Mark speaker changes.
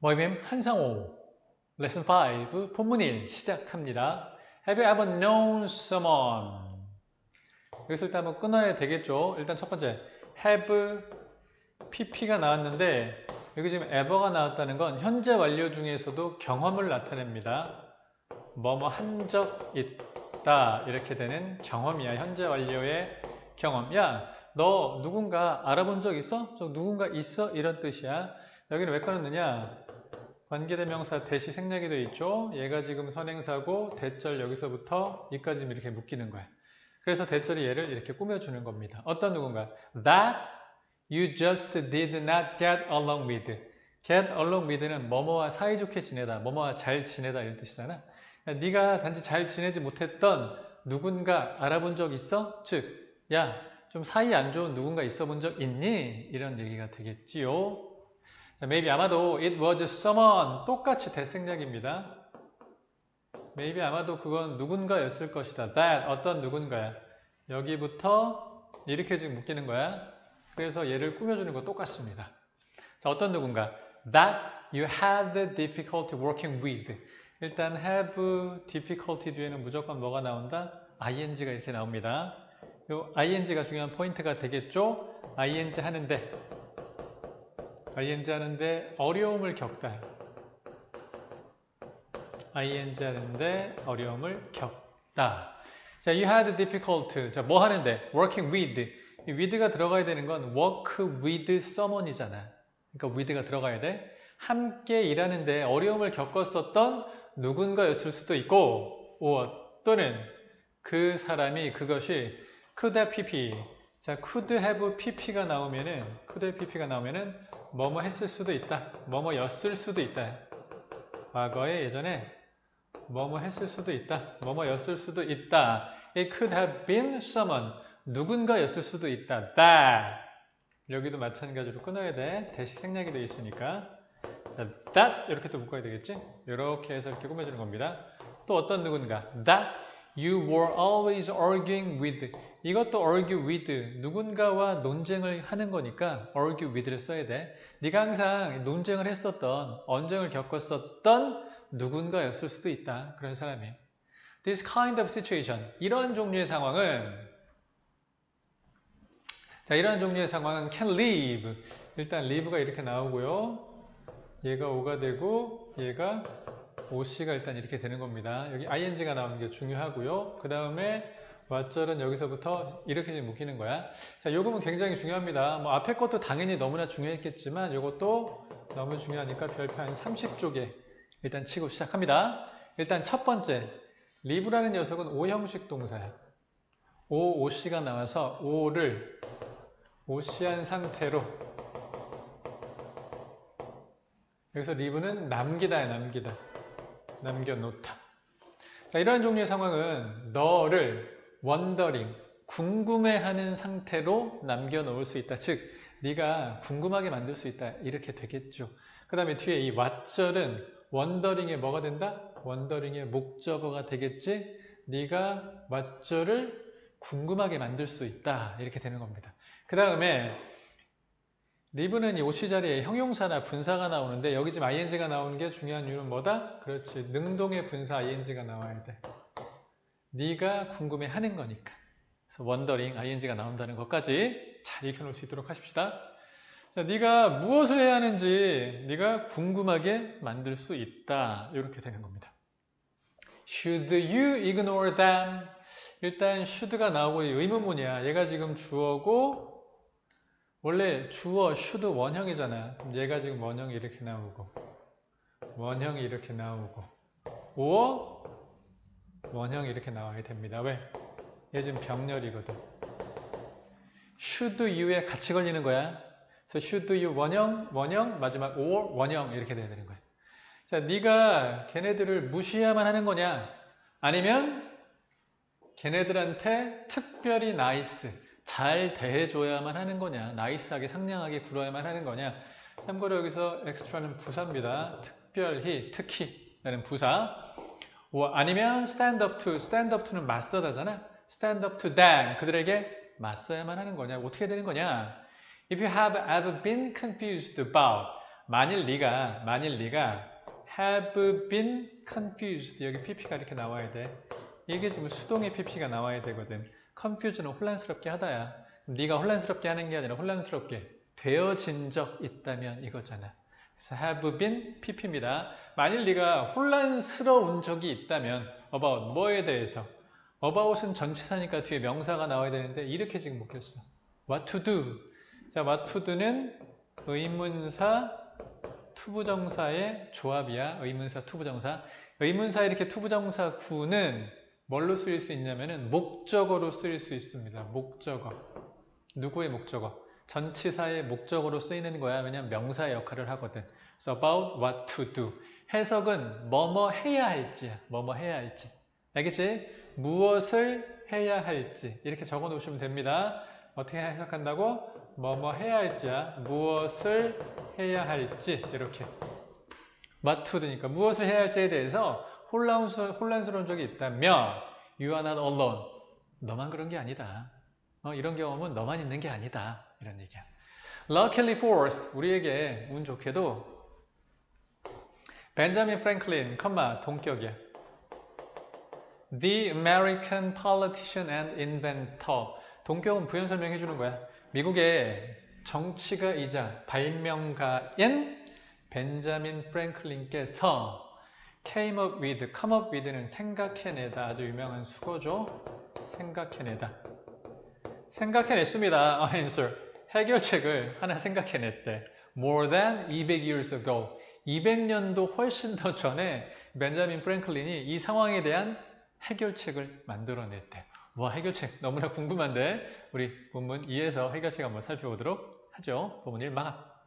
Speaker 1: 모임임 한상호 레슨 5 본문 1 시작합니다. Have you ever known someone? 여기서 일단 한번 끊어야 되겠죠. 일단 첫 번째 have pp가 나왔는데 여기 지금 ever가 나왔다는 건 현재 완료 중에서도 경험을 나타냅니다. 뭐뭐 한 적 있다 이렇게 되는 경험이야. 현재 완료의 경험. 야, 너 누군가 알아본 적 있어? 저 누군가 있어? 이런 뜻이야. 여기는 왜 꺼냈느냐? 관계대명사 대시 생략이 되어 있죠. 얘가 지금 선행사고 대절 여기서부터 이까지 이렇게 묶이는 거야. 그래서 대절이 얘를 이렇게 꾸며주는 겁니다. 어떤 누군가 that you just did not get along with. get along with는 뭐뭐와 사이좋게 지내다, 뭐뭐와 잘 지내다 이런 뜻이잖아. 네가 단지 잘 지내지 못했던 누군가 알아본 적 있어? 즉, 야, 좀 사이 안 좋은 누군가 있어 본 적 있니? 이런 얘기가 되겠지요. 자, maybe 아마도 it was someone 똑같이 대생략입니다. maybe 아마도 그건 누군가였을 것이다. that 어떤 누군가야. 여기부터 이렇게 지금 묶이는 거야. 그래서 얘를 꾸며주는 거 똑같습니다. 자, 어떤 누군가 that you had difficulty working with. 일단 have difficulty 뒤에는 무조건 뭐가 나온다? ing가 이렇게 나옵니다. 요 ing가 중요한 포인트가 되겠죠? ing 하는데 ing 하는데 어려움을 겪다. ing 하는데 어려움을 겪다. 자, you had difficult. 자, 뭐 하는데? working with. 이 with가 들어가야 되는 건 work with someone이잖아. 그러니까 with가 들어가야 돼. 함께 일하는데 어려움을 겪었었던 누군가였을 수도 있고, or 또는 그 사람이 그것이 could have pp. 자, could have pp가 나오면은, could have pp가 나오면은 뭐뭐 했을 수도 있다. 뭐뭐였을 수도 있다. 과거에 예전에 뭐뭐 했을 수도 있다. 뭐뭐였을 수도 있다. It could have been someone. 누군가였을 수도 있다. That. 여기도 마찬가지로 끊어야 돼. 대시 생략이 되어 있으니까. 자, that 이렇게 또 묶어야 되겠지? 이렇게 해서 이렇게 꾸며주는 겁니다. 또 어떤 누군가. That you were always arguing with. 이것도 argue with. 누군가와 논쟁을 하는 거니까 argue with를 써야 돼. 네가 항상 논쟁을 했었던, 언쟁을 겪었었던 누군가였을 수도 있다. 그런 사람이. This kind of situation. 이런 종류의 상황은 자, 이런 종류의 상황은 can live. 일단 live가 이렇게 나오고요. 얘가 오가 되고 얘가 OC가 일단 이렇게 되는 겁니다. 여기 ing가 나오는 게 중요하고요. 그 다음에 왓절은 여기서부터 이렇게 묶이는 거야. 자, 요금은 굉장히 중요합니다. 뭐 앞에 것도 당연히 너무나 중요했겠지만 요것도 너무 중요하니까 별표 한 30쪽에 일단 치고 시작합니다. 일단 첫 번째, live라는 녀석은 오형식 동사야. 오, OC가 나와서 오를 OC한 상태로 여기서 live는 남기다야 남기다. 남겨놓다. 자, 이러한 종류의 상황은 너를 wondering, 궁금해하는 상태로 남겨놓을 수 있다. 즉, 네가 궁금하게 만들 수 있다. 이렇게 되겠죠. 그 다음에 뒤에 이 what절은 wondering의 뭐가 된다? wondering의 목적어가 되겠지. 네가 what절을 궁금하게 만들 수 있다. 이렇게 되는 겁니다. 그 다음에 리브는 이 오시 자리에 형용사나 분사가 나오는데 여기 지금 ing가 나오는 게 중요한 이유는 뭐다? 그렇지. 능동의 분사 ing가 나와야 돼. 네가 궁금해하는 거니까. 그래서 wondering ing가 나온다는 것까지 잘 익혀놓을 수 있도록 하십시다. 자, 네가 무엇을 해야 하는지 네가 궁금하게 만들 수 있다. 이렇게 되는 겁니다. Should you ignore them? 일단 should가 나오고 의문문이야. 얘가 지금 주어고 원래 주어 should 원형이잖아. 얘가 지금 원형이 이렇게 나오고 원형이 이렇게 나오고 or 원형이 이렇게 나와야 됩니다. 왜? 얘 지금 병렬이거든. should you에 같이 걸리는 거야. 그래서 should you 원형, 원형, 마지막 or 원형 이렇게 돼야 되는 거야. 자, 네가 걔네들을 무시해야만 하는 거냐? 아니면 걔네들한테 특별히 나이스, 잘 대해줘야만 하는 거냐? 나이스하게 상냥하게 굴어야만 하는 거냐? 참고로 여기서 엑스트라는 부사입니다. 특별히, 특히 라는 부사. 아니면 stand up to, stand up to는 맞서다잖아. stand up to them, 그들에게 맞서야만 하는 거냐? 어떻게 되는 거냐? If you have ever been confused about 만일 네가 만일 네가 have been confused 여기 pp가 이렇게 나와야 돼. 이게 지금 수동의 pp가 나와야 되거든. Confuse는 혼란스럽게 하다야. 네가 혼란스럽게 하는 게 아니라 혼란스럽게 되어진 적 있다면 이거잖아. 그래서 have been pp입니다. 만일 네가 혼란스러운 적이 있다면 about 뭐에 대해서 about은 전치사니까 뒤에 명사가 나와야 되는데 이렇게 지금 묶였어. what to do. 자, what to do는 의문사 투부정사의 조합이야. 의문사 투부정사. 의문사 이렇게 투부정사 구는 뭘로 쓰일 수 있냐면은 목적어로 쓰일 수 있습니다. 목적어. 누구의 목적어? 전치사의 목적어로 쓰이는 거야. 왜냐면 명사의 역할을 하거든. 그래서 about what to do. 해석은 뭐뭐 해야 할지야. 뭐뭐 해야 할지. 알겠지? 무엇을 해야 할지. 이렇게 적어 놓으시면 됩니다. 어떻게 해석한다고? 뭐뭐 해야 할지야. 무엇을 해야 할지. 이렇게. what to do니까 무엇을 해야 할지에 대해서 혼란스러, 혼란스러운 적이 있다면 you are not alone. 너만 그런 게 아니다. 어, 이런 경험은 너만 있는 게 아니다. 이런 얘기야. Luckily for us, 우리에게 운 좋게도 벤자민 프랭클린, 컴마, 동격이야. The American politician and inventor. 동격은 부연 설명해 주는 거야. 미국의 정치가이자 발명가인 벤자민 프랭클린께서 came up with, come up with는 생각해내다. 아주 유명한 수거죠. 생각해내다. 생각해냈습니다. 아, answer. 해결책을 하나 생각해냈대. More than 200 years ago. 200년도 훨씬 더 전에 벤자민 프랭클린이 이 상황에 대한 해결책을 만들어냈대. 와, 해결책 너무나 궁금한데 우리 본문 2에서 해결책 한번 살펴보도록 하죠. 본문 1 마감.